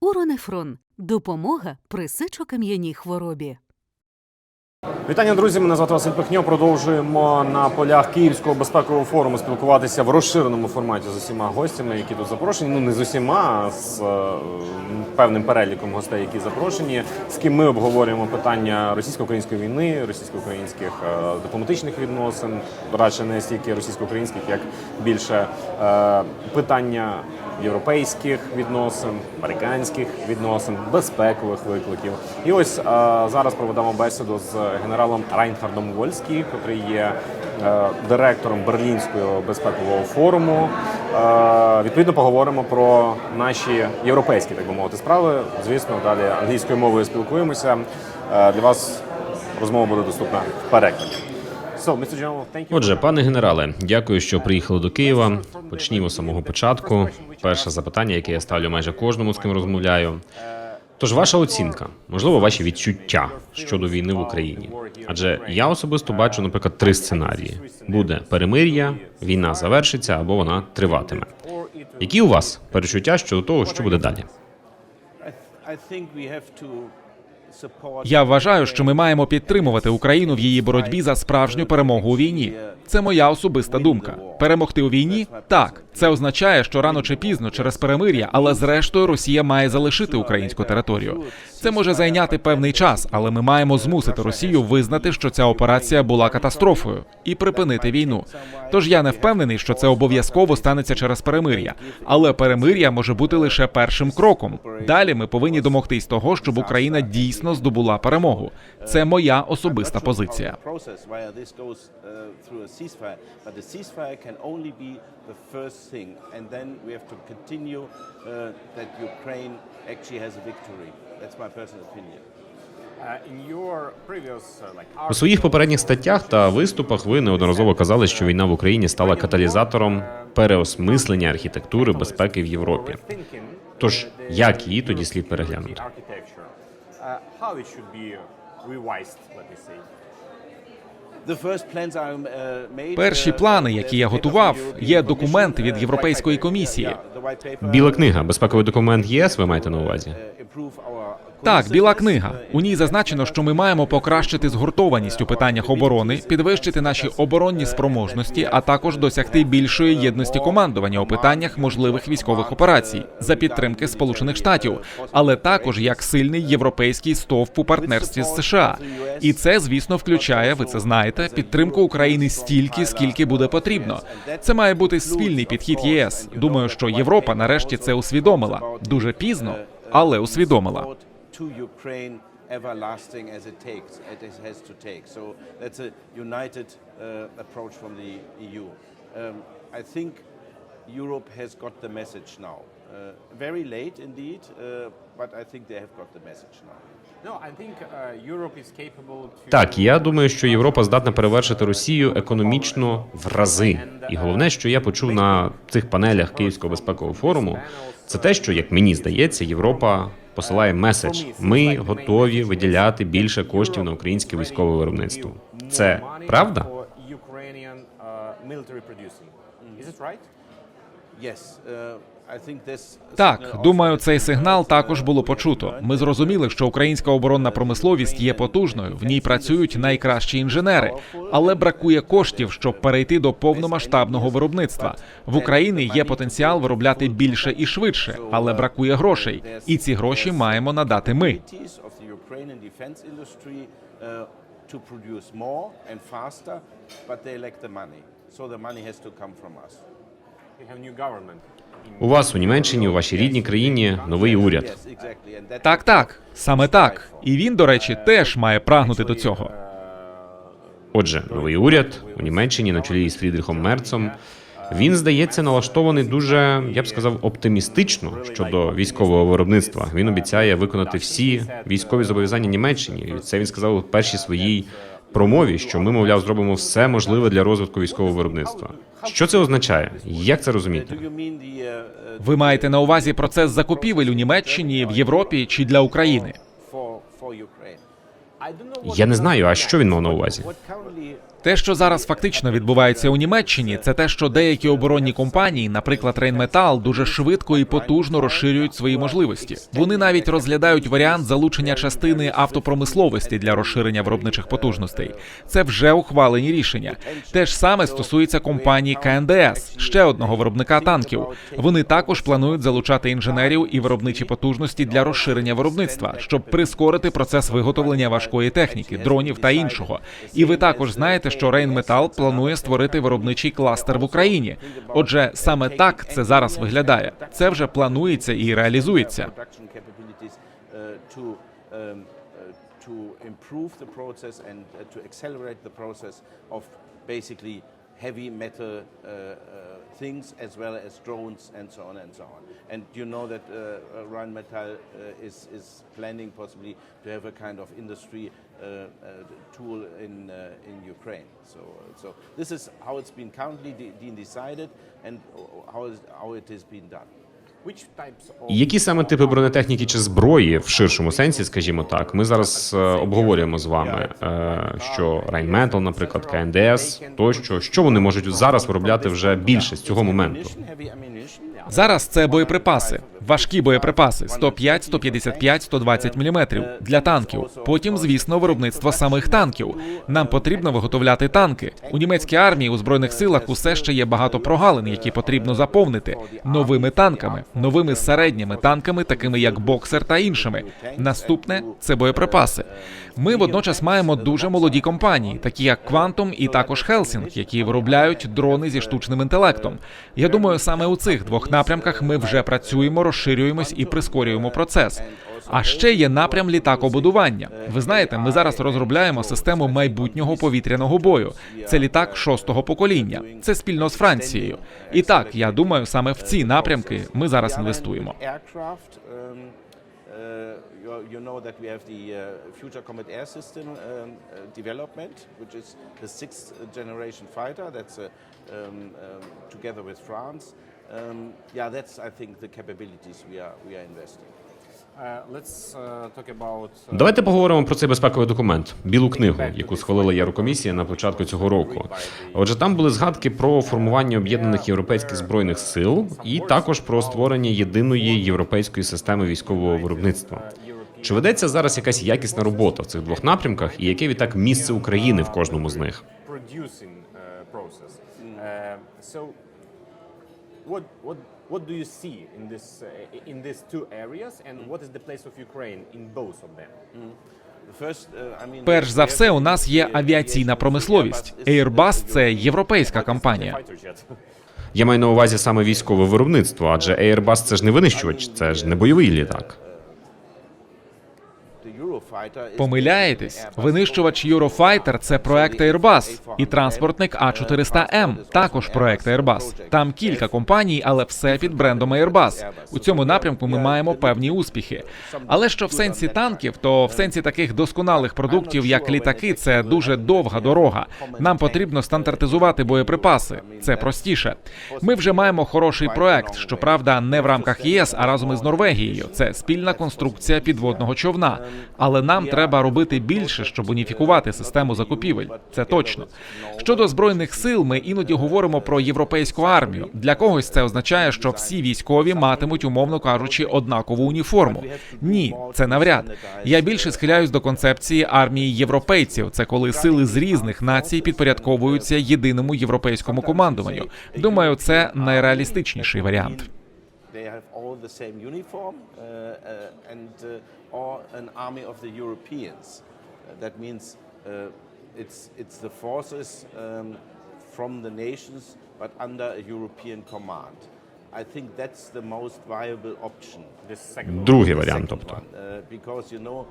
Уронефрон допомога при сечокам'яній хворобі. Вітання, друзі. Мене звати Василь Пихньо. Продовжуємо на полях Київського безпекового форуму спілкуватися в розширеному форматі з усіма гостями, які тут запрошені. Ну не з усіма, а з е, певним переліком гостей, які запрошені, з ким ми обговорюємо питання російсько-української війни, російсько-українських е, дипломатичних відносин, радше не стільки російсько-українських, як більше е, питання європейських відносин, американських відносин, безпекових викликів. І ось е, зараз проведемо бесіду з генералом Райнхардом Вольський, який є е, директором Берлінського безпекового форуму. Е, відповідно, поговоримо про наші європейські, так би мовити, справи. Звісно, далі англійською мовою спілкуємося. Для вас розмова буде доступна в перекладі. Отже, пане генерале, дякую, що приїхали до Києва. Почнімо з самого початку. Перше запитання, яке я ставлю майже кожному, з ким розмовляю. Тож, ваша оцінка, можливо, ваші відчуття щодо війни в Україні. Адже я особисто бачу, наприклад, три сценарії: буде перемир'я, війна завершиться або вона триватиме. Які у вас перечуття щодо того, що буде далі? Я вважаю, що ми маємо підтримувати Україну в її боротьбі за справжню перемогу у війні. Це моя особиста думка. Перемогти у війні так. Це означає, що рано чи пізно через перемир'я, але зрештою Росія має залишити українську територію. Це може зайняти певний час, але ми маємо змусити Росію визнати, що ця операція була катастрофою, і припинити війну. Тож я не впевнений, що це обов'язково станеться через перемир'я, але перемир'я може бути лише першим кроком. Далі ми повинні домогтись того, щоб Україна дійсно здобула перемогу. Це моя особиста позиція. this goes uh, uh. That's my personal opinion. Uh, previous, uh, У своїх попередніх статтях та виступах ви неодноразово казали, що війна в Україні стала каталізатором переосмислення архітектури безпеки в Європі. Тож як її тоді слід переглянути? Uh, how it should be revised, let me say. The first plans are uh, made, Перші uh, плани, які я готував, є документ від uh, Європейської комісії. Біла книга, безпековий документ ЄС. Ви маєте на увазі? Так, біла книга. У ній зазначено, що ми маємо покращити згуртованість у питаннях оборони, підвищити наші оборонні спроможності, а також досягти більшої єдності командування у питаннях можливих військових операцій за підтримки Сполучених Штатів, але також як сильний європейський стовп у партнерстві з США. І це, звісно, включає, ви це знаєте, підтримку України стільки, скільки буде потрібно. Це має бути спільний підхід єС. Думаю, що Європа нарешті це усвідомила дуже пізно, але усвідомила. To Ukraine everlasting as it takes, as it has to take. So that's a united uh, approach from the EU. Um, I think Europe has got the message now. Uh, very late indeed, uh, but I think they have got the message now. No, I think uh, Europe is capable to Так, я думаю, що Європа здатна перевершити Росію економічно в рази. І головне, що я почув на цих панелях Київського безпекового форуму, це те, що, як мені здається, Європа посилає меседж: ми готові виділяти більше коштів на українське військове виробництво. Це правда? Так, also думаю, цей сигнал uh, також було почуто. Ми зрозуміли, що українська оборонна промисловість є потужною. В ній працюють найкращі інженери, але бракує коштів, щоб перейти до повномасштабного виробництва. В Україні є потенціал виробляти більше і швидше, але бракує грошей. І ці гроші маємо надати ми. uh. So the money has to come from us. We have new government. У вас у Німеччині, у вашій рідній країні новий уряд. Так, так, саме так. І він, до речі, теж має прагнути до цього. Отже, новий уряд у Німеччині на чолі з Фрідріхом Мерцом. Він здається налаштований дуже, я б сказав, оптимістично щодо військового виробництва. Він обіцяє виконати всі військові зобов'язання Німеччині. Це він сказав у першій своїй промові, що ми, мовляв, зробимо все можливе для розвитку військового виробництва. Що це означає? Як це розуміти? Ви маєте на увазі процес закупівель у Німеччині, в Європі чи для України? Я не знаю, а що він мав на увазі. Те, що зараз фактично відбувається у Німеччині, це те, що деякі оборонні компанії, наприклад, Рейнметал, дуже швидко і потужно розширюють свої можливості. Вони навіть розглядають варіант залучення частини автопромисловості для розширення виробничих потужностей. Це вже ухвалені рішення. Те ж саме стосується компанії КНДС, ще одного виробника танків. Вони також планують залучати інженерів і виробничі потужності для розширення виробництва, щоб прискорити процес виготовлення важкої техніки, дронів та іншого. І ви також знаєте, що Рейнметал планує створити виробничий кластер в Україні. Отже, саме так це зараз виглядає. Це вже планується і реалізується. to improve the process and to accelerate basically heavy metal things as well as drones and so on and so on. And you know that uh, uh, Rheinmetall uh, is is planning possibly to have a kind of industry uh, uh, tool in uh, in Ukraine. So so this is how it's been currently de- decided and how is, how it has been done. Які саме типи бронетехніки чи зброї в ширшому сенсі, скажімо так, ми зараз е, обговорюємо з вами, е, що Rheinmetall, наприклад, КНДС, тощо, що вони можуть зараз виробляти вже більше з цього моменту. Зараз це боєприпаси, важкі боєприпаси 105, 155, 120 мм для танків. Потім, звісно, виробництво самих танків. Нам потрібно виготовляти танки. У німецькій армії у збройних силах усе ще є багато прогалин, які потрібно заповнити новими танками, новими середніми танками, такими як боксер та іншими. Наступне це боєприпаси. Ми водночас маємо дуже молоді компанії, такі як Quantum і також Helsing, які виробляють дрони зі штучним інтелектом. Я думаю, саме у цих двох напрямках ми вже працюємо, розширюємось і прискорюємо процес. А ще є напрям літакобудування. Ви знаєте, ми зараз розробляємо систему майбутнього повітряного бою. Це літак шостого покоління. Це спільно з Францією. І так, я думаю, саме в ці напрямки ми зараз інвестуємо. Um, uh, you, uh, development, which is the sixth generation fighter. That's uh, um, um, together with France. Um, yeah, that's I think the capabilities we are we are investing. Uh, uh, uh, Давайте поговоримо про цей безпековий документ, білу книгу, яку схвалила Єврокомісія на початку цього року. Отже, там були згадки про формування об'єднаних європейських збройних сил і також про створення єдиної європейської системи військового виробництва. Чи ведеться зараз якась якісна робота в цих двох напрямках, і яке відтак місце України в кожному з них? producing uh, process. Uh, so, what what what do you see in this uh, in these two areas, and what is the place of Ukraine in both of them? The first, uh, I mean, Перш за все, у нас є авіаційна промисловість. Airbus – це європейська компанія. Я маю на увазі саме військове виробництво, адже Airbus – це ж не винищувач, це ж не бойовий літак. Помиляєтесь, винищувач Eurofighter – це проект Airbus, і транспортник А400М – також проект Airbus. Там кілька компаній, але все під брендом Airbus. У цьому напрямку ми маємо певні успіхи. Але що в сенсі танків, то в сенсі таких досконалих продуктів, як літаки, це дуже довга дорога. Нам потрібно стандартизувати боєприпаси. Це простіше. Ми вже маємо хороший проект, щоправда, не в рамках ЄС, а разом із Норвегією. Це спільна конструкція підводного човна. Але нам треба робити більше, щоб уніфікувати систему закупівель. Це точно. Щодо збройних сил, ми іноді говоримо про європейську армію. Для когось це означає, що всі військові матимуть, умовно кажучи, однакову уніформу. Ні, це навряд. Я більше схиляюсь до концепції армії європейців. Це коли сили з різних націй підпорядковуються єдиному європейському командуванню. Думаю, це найреалістичніший варіант. They have all the same uniform uh, uh, and uh, or an army of the Europeans. Uh, that means uh, it's it's the forces um, from the nations, but under a European command. I think that's the most viable option. This second Другий варіант, тобто. Uh, because you know.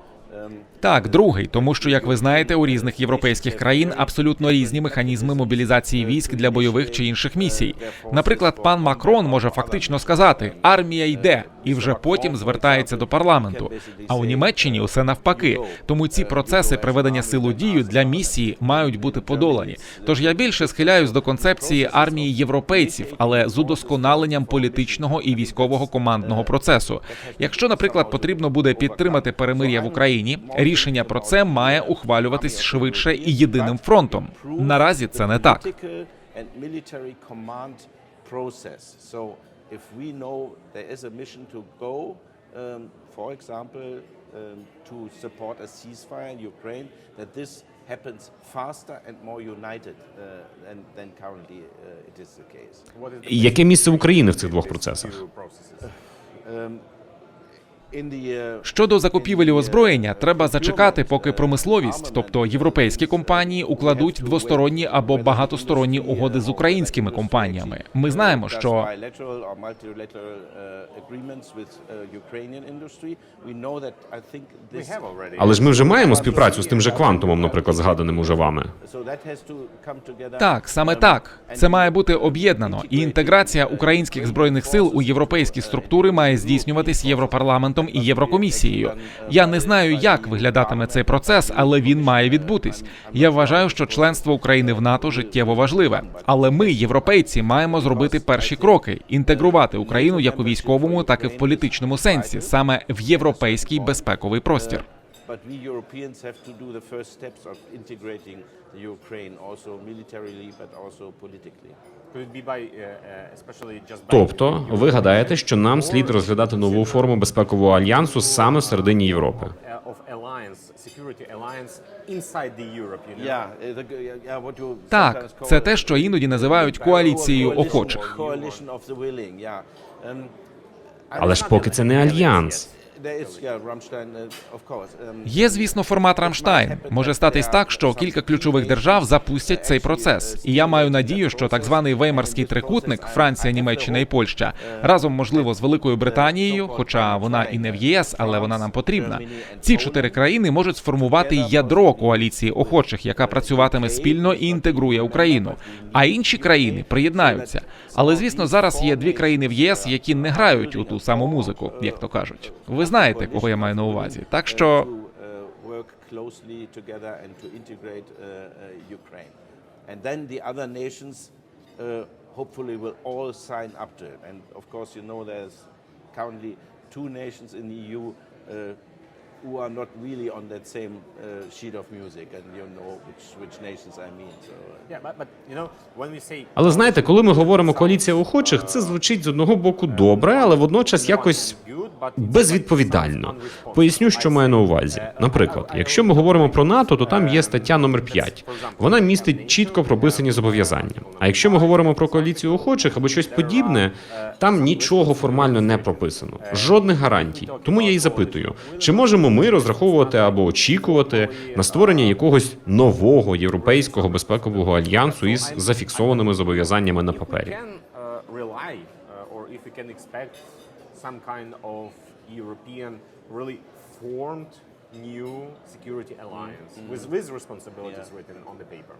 Так, другий, тому що, як ви знаєте, у різних європейських країн абсолютно різні механізми мобілізації військ для бойових чи інших місій. Наприклад, пан Макрон може фактично сказати: армія йде, і вже потім звертається до парламенту. А у Німеччині усе навпаки. Тому ці процеси приведення сил у дію для місії мають бути подолані. Тож я більше схиляюсь до концепції армії європейців, але з удосконаленням політичного і військового командного процесу. Якщо, наприклад, потрібно буде підтримати перемир'я в Україні Україні, рішення про це має ухвалюватись швидше і єдиним фронтом. Наразі це не так. To um, um, support a ceasefire in Ukraine, that this happens faster and more united uh, than, than currently uh, it is the case. Яке місце України в цих двох процесах? Щодо закупівель озброєння, треба зачекати, поки промисловість, тобто європейські компанії, укладуть двосторонні або багатосторонні угоди з українськими компаніями. Ми знаємо, що Але ж ми вже маємо співпрацю з тим же квантумом, наприклад, згаданим уже вами. Так, саме так. Це має бути об'єднано, і інтеграція українських збройних сил у європейські структури має здійснюватись Європарламентом і Єврокомісією. Я не знаю, як виглядатиме цей процес, але він має відбутись. Я вважаю, що членство України в НАТО життєво важливе. Але ми, європейці, маємо зробити перші кроки, інтегрувати Україну як у військовому, так і в політичному сенсі, саме в європейський безпековий простір. But we Europeans have to do the first steps of integrating Ukraine also militarily, but also politically. Тобто, ви гадаєте, що нам слід розглядати нову форму безпекового альянсу саме всередині Європи? Uh, Так, це те, що іноді називають коаліцією охочих. Um, Але ж поки це не альянс. Of course. Um, Є, звісно, формат Рамштайн. Може статись так, що кілька ключових держав запустять цей процес. І я маю надію, що так званий веймарський трикутник Франція, Німеччина і Польща разом, можливо, з Великою Британією, хоча вона і не в ЄС, але вона нам потрібна. Ці чотири країни можуть сформувати ядро коаліції охочих, яка працюватиме спільно і інтегрує Україну. А інші країни приєднаються. Але звісно, зараз є дві країни в єС, які не грають у ту саму музику, як то кажуть. Ви знаєте, кого я маю на увазі. Так що uh, uh, uh, uh, hopefully will all sign up to it. And of course, you know there's currently two nations in the EU uh, who are not really on that same uh, sheet of music, and you know which, which nations I mean. So, uh, Але знаєте, коли ми говоримо коаліція охочих, це звучить з одного боку добре, але водночас якось безвідповідально. Поясню, що маю на увазі. Наприклад, якщо ми говоримо про НАТО, то там є стаття номер 5. Вона містить чітко прописані зобов'язання. А якщо ми говоримо про коаліцію охочих або щось подібне, там нічого формально не прописано, жодних гарантій. Тому я і запитую, чи можемо ми розраховувати або очікувати на створення якогось нового європейського безпекового альянсу із зафіксованими зобов'язаннями на папері? some kind of European really formed new security alliance mm -hmm. with, with responsibilities yeah. written on the paper.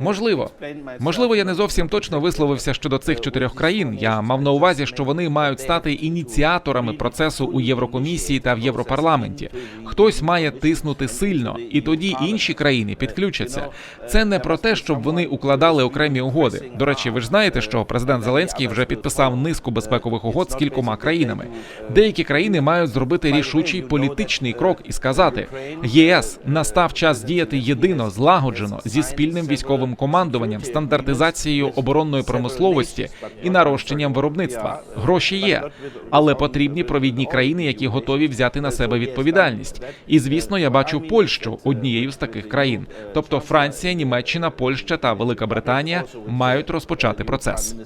Можливо, можливо, я не зовсім точно висловився щодо цих чотирьох країн. Я мав на увазі, що вони мають стати ініціаторами процесу у Єврокомісії та в Європарламенті. Хтось має тиснути сильно, і тоді інші країни підключаться. Це не про те, щоб вони укладали окремі угоди. До речі, ви ж знаєте, що президент Зеленський вже підписав низку безпекових угод з кількома країнами. Деякі країни мають зробити рішучий політичний крок і сказати: ЄС настав час діяти єдино, злагоджено зі спільним військовим командуванням, стандартизацією оборонної промисловості і нарощенням виробництва. Гроші є, але потрібні провідні країни, які готові взяти на себе відповідальність. І звісно, я бачу Польщу однією з таких країн. Тобто Франція, Німеччина, Польща та Велика Британія мають розпочати процес.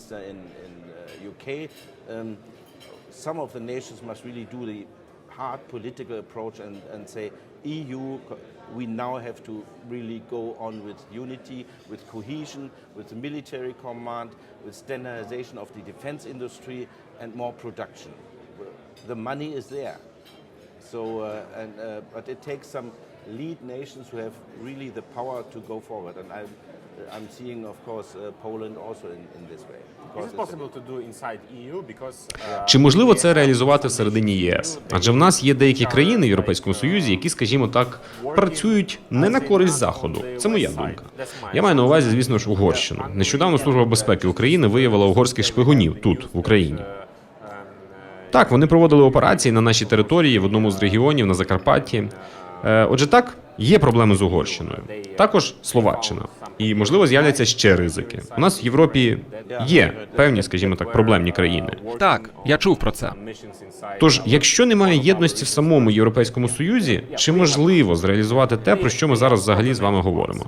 Some of the nations must hard political approach and, and say, EU, we now have to really go on with unity, with cohesion, with military command, with standardization of the defense industry, and more production. The money is there. So, uh, and, uh, but it takes some lead nations who have really the power to go forward. And I'm, I'm seeing, of course, uh, Poland also in, in this way. Because uh, Чи можливо це реалізувати всередині ЄС? Адже в нас є деякі країни в Європейському Союзі, які, скажімо так, працюють не на користь заходу. Це моя думка. Я маю на увазі, звісно ж, Угорщину. Нещодавно служба безпеки України виявила угорських шпигунів тут, в Україні. Так, вони проводили операції на нашій території в одному з регіонів на Закарпатті. Е, Отже, так, є проблеми з Угорщиною. Також Словаччина. І можливо з'являться ще ризики. У нас в Європі є певні, скажімо так, проблемні країни. Так, я чув про це. Тож, якщо немає єдності в самому європейському союзі, чи можливо зреалізувати те, про що ми зараз взагалі з вами говоримо?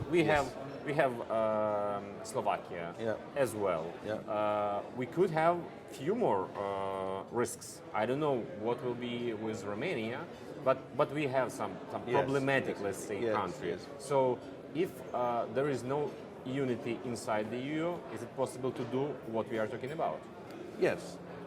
Um, Slovakia Yeah. as well. Yeah. Uh, we could have few more uh, risks. I don't know what will be with Romania, but but we have some some Yes, problematic, let's say, Yes, countries. yes. So if uh, there is no unity inside the EU, is it possible to do what we are talking about? Yes,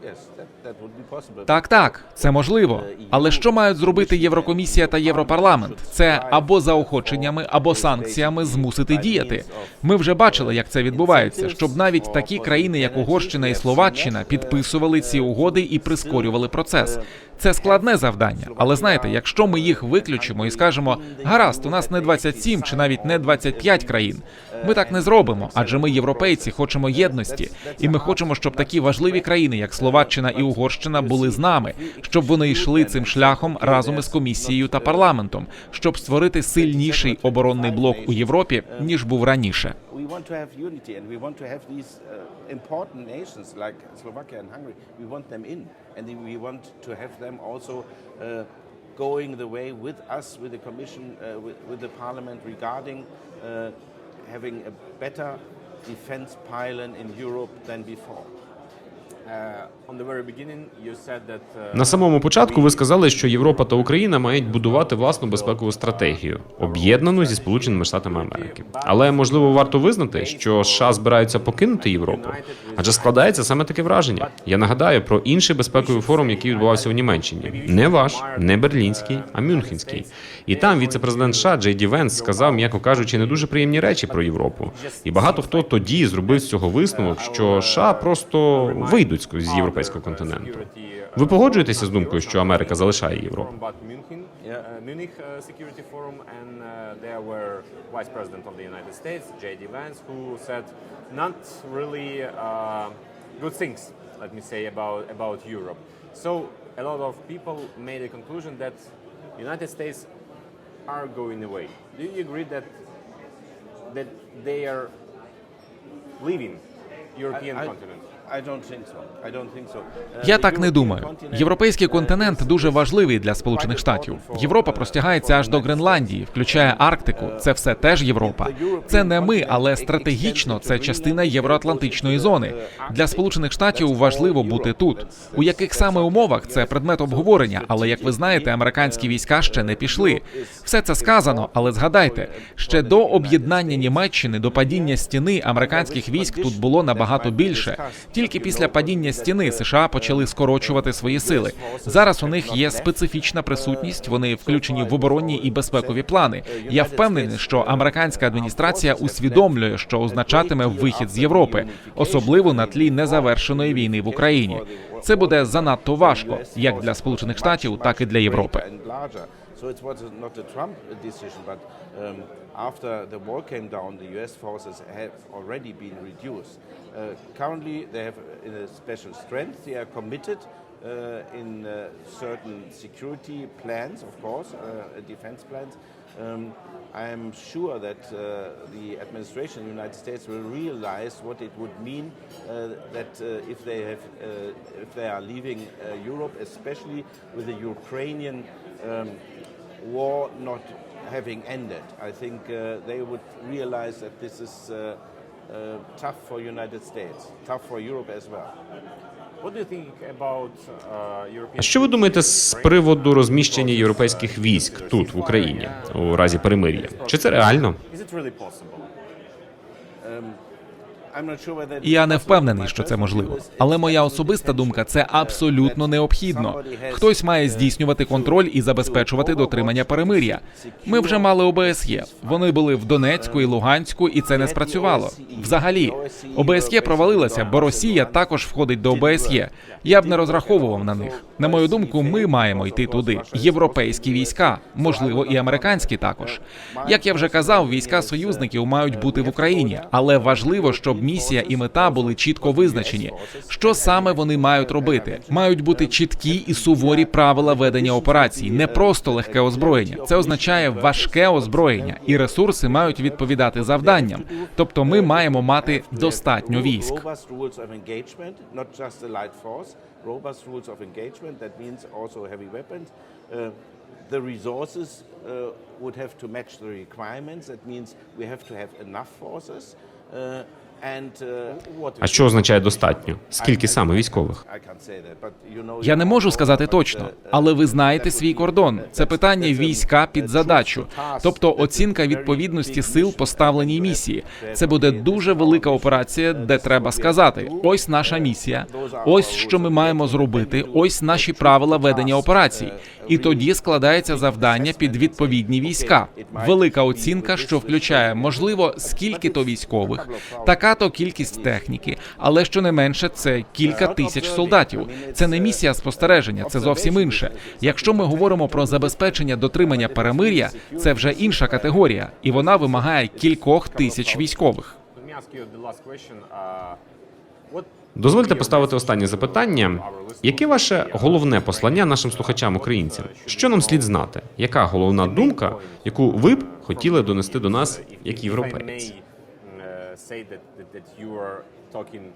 yes, that, that would be possible. Так, так, це можливо. Але що мають зробити Єврокомісія та Європарламент? Це або заохоченнями, або санкціями змусити діяти. Ми вже бачили, як це відбувається, щоб навіть такі країни, як Угорщина і Словаччина, підписували ці угоди і прискорювали процес. Це складне завдання, але знаєте, якщо ми їх виключимо і скажемо, гаразд, у нас не 27 чи навіть не 25 країн. Ми так не зробимо, адже ми, європейці, хочемо єдності, і ми хочемо, щоб такі важливі країни, як Словаччина і Угорщина, були з нами, щоб вони йшли цим шляхом разом із комісією та парламентом, щоб створити сильніший оборонний блок у Європі ніж був раніше. We want to have unity and we want to have these uh. And we want to have them also uh, going the way with us, with the Commission, uh, with, with the Parliament regarding uh, having a better defense pylon in Europe than before. На самому початку ви сказали, що Європа та Україна мають будувати власну безпекову стратегію, об'єднану зі Сполученими Штатами Америки. Але можливо варто визнати, що США збираються покинути Європу, адже складається саме таке враження. Я нагадаю про інший безпековий форум, який відбувався у Німеччині. Не ваш, не берлінський, а Мюнхенський. І там віце-президент США Джей Ді Венс сказав, м'яко кажучи, не дуже приємні речі про Європу. І багато хто тоді зробив з цього висновок, що США просто вийдуть з європейського континенту. Ви погоджуєтеся з думкою, що Америка залишає Європу? Forum, but München, uh, Munich uh, Security Forum, and uh, there were Vice President of the United States, J.D. Vance, who said not really uh, good things, let me say, about about Europe. So a lot of people made a conclusion that United States are going away. Do you agree that that they are leaving European I. I don't Я так не думаю. Європейський континент дуже важливий для Сполучених Штатів. Європа простягається аж до Гренландії, включає Арктику. Це все теж Європа. Це не ми, але стратегічно це частина євроатлантичної зони. Для Сполучених Штатів важливо бути тут. У яких саме умовах це предмет обговорення, але як ви знаєте, американські війська ще не пішли. Все це сказано, але згадайте, ще до об'єднання Німеччини, до падіння стіни американських військ тут було набагато більше. Тільки після падіння стіни США почали скорочувати свої сили. Зараз у них є специфічна присутність. Вони включені в оборонні і безпекові плани. Я впевнений, що американська адміністрація усвідомлює, що означатиме вихід з Європи, особливо на тлі незавершеної війни в Україні. Це буде занадто важко, як для Сполучених Штатів, так і для Європи. So it was not a Trump decision, but um, after the wall came down, the U.S. forces have already been reduced. Uh, currently, they have a special strength. They are committed uh, in uh, certain security plans, of course, uh, defense plans. Um, I am sure that uh, the administration in the United States will realize what it would mean uh, that if they have, if they are leaving Europe, especially with the Ukrainian um, war not having ended. I think uh, they would realize that this is uh, uh, tough for United States, tough for Europe as well. What do you think about uh, European? А що ви думаєте з приводу розміщення європейських військ тут, в Україні, у разі перемир'я? Чи це реально? Я не впевнений, що це можливо. Але моя особиста думка це абсолютно необхідно. Хтось має здійснювати контроль і забезпечувати дотримання перемир'я. Ми вже мали ОБСЄ. Вони були в Донецьку і Луганську, і це не спрацювало. Взагалі, ОБСЄ провалилася, бо Росія також входить до ОБСЄ. Я б не розраховував на них. На мою думку, ми маємо йти туди. Європейські війська, можливо, і американські також. Як я вже казав, війська союзників мають бути в Україні, але важливо, щоб місія і мета були чітко визначені. Що саме вони мають робити? Мають бути чіткі і суворі правила ведення операцій, не просто легке озброєння. Це означає важке озброєння, і ресурси мають відповідати завданням. Тобто, ми маємо мати достатньо військ. Robust rules of engagement. That means also heavy weapons. Uh, the resources uh, would have to match the requirements. That means we have to have enough forces. Uh, А що означає достатньо? Скільки саме військових? Я не можу сказати точно, але ви знаєте свій кордон. Це питання війська під задачу, тобто оцінка відповідності сил поставленій місії. Це буде дуже велика операція, де треба сказати: ось наша місія, ось що ми маємо зробити, ось наші правила ведення операцій. І тоді складається завдання під відповідні війська. Велика оцінка, що включає можливо скільки то військових, така то кількість техніки, але що не менше, це кілька тисяч солдатів. Це не місія спостереження, це зовсім інше. Якщо ми говоримо про забезпечення дотримання перемир'я, це вже інша категорія, і вона вимагає кількох тисяч військових. Дозвольте поставити останнє запитання. Яке ваше головне послання нашим слухачам українцям? Що нам слід знати? Яка головна думка, яку ви б хотіли донести до нас як європейці? Say that, that, that you are talking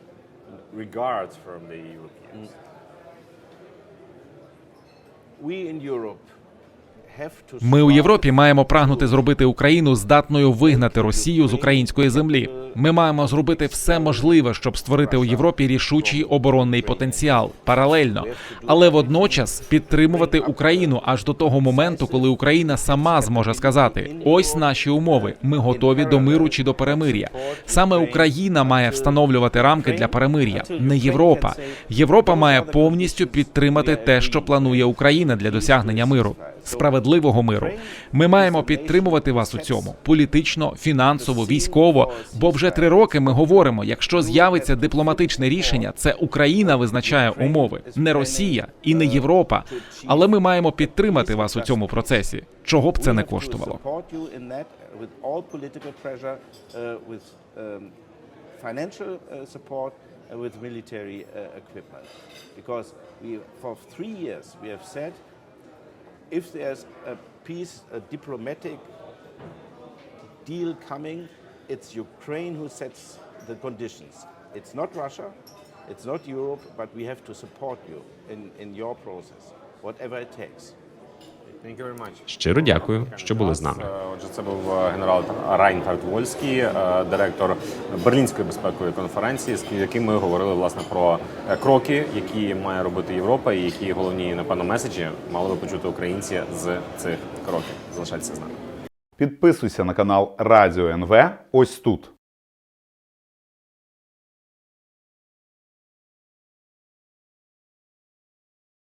regards from the Europeans. Mm. We in Europe Ми у Європі маємо прагнути зробити Україну здатною вигнати Росію з української землі. Ми маємо зробити все можливе, щоб створити у Європі рішучий оборонний потенціал паралельно, але водночас підтримувати Україну аж до того моменту, коли Україна сама зможе сказати: ось наші умови. Ми готові до миру чи до перемир'я. Саме Україна має встановлювати рамки для перемир'я, не Європа. Європа має повністю підтримати те, що планує Україна для досягнення миру, справедливого миру. Ми маємо підтримувати вас у цьому політично, фінансово, військово. Бо вже три роки ми говоримо: якщо з'явиться дипломатичне рішення, це Україна визначає умови, не Росія і не Європа. Але ми маємо підтримати вас у цьому процесі, чого б це не коштувало. uh, uh, financial uh, support, and with military uh, equipment. Because we, for three years, we have said if there's a peace, a diplomatic deal coming, it's Ukraine who sets the conditions. It's not Russia, it's not Europe, but we have to support you in, in your process, whatever it takes. Щиро дякую, що були з нами. Е, Отже, це був е, генерал Райнхард Вольський, е, директор Берлінської безпекової конференції, з яким ми говорили власне про кроки, які має робити Європа, і які головні напевно меседжі мали би почути українці з цих кроків. Залишайтеся з нами. Підписуйся на канал Радіо НВ ось тут.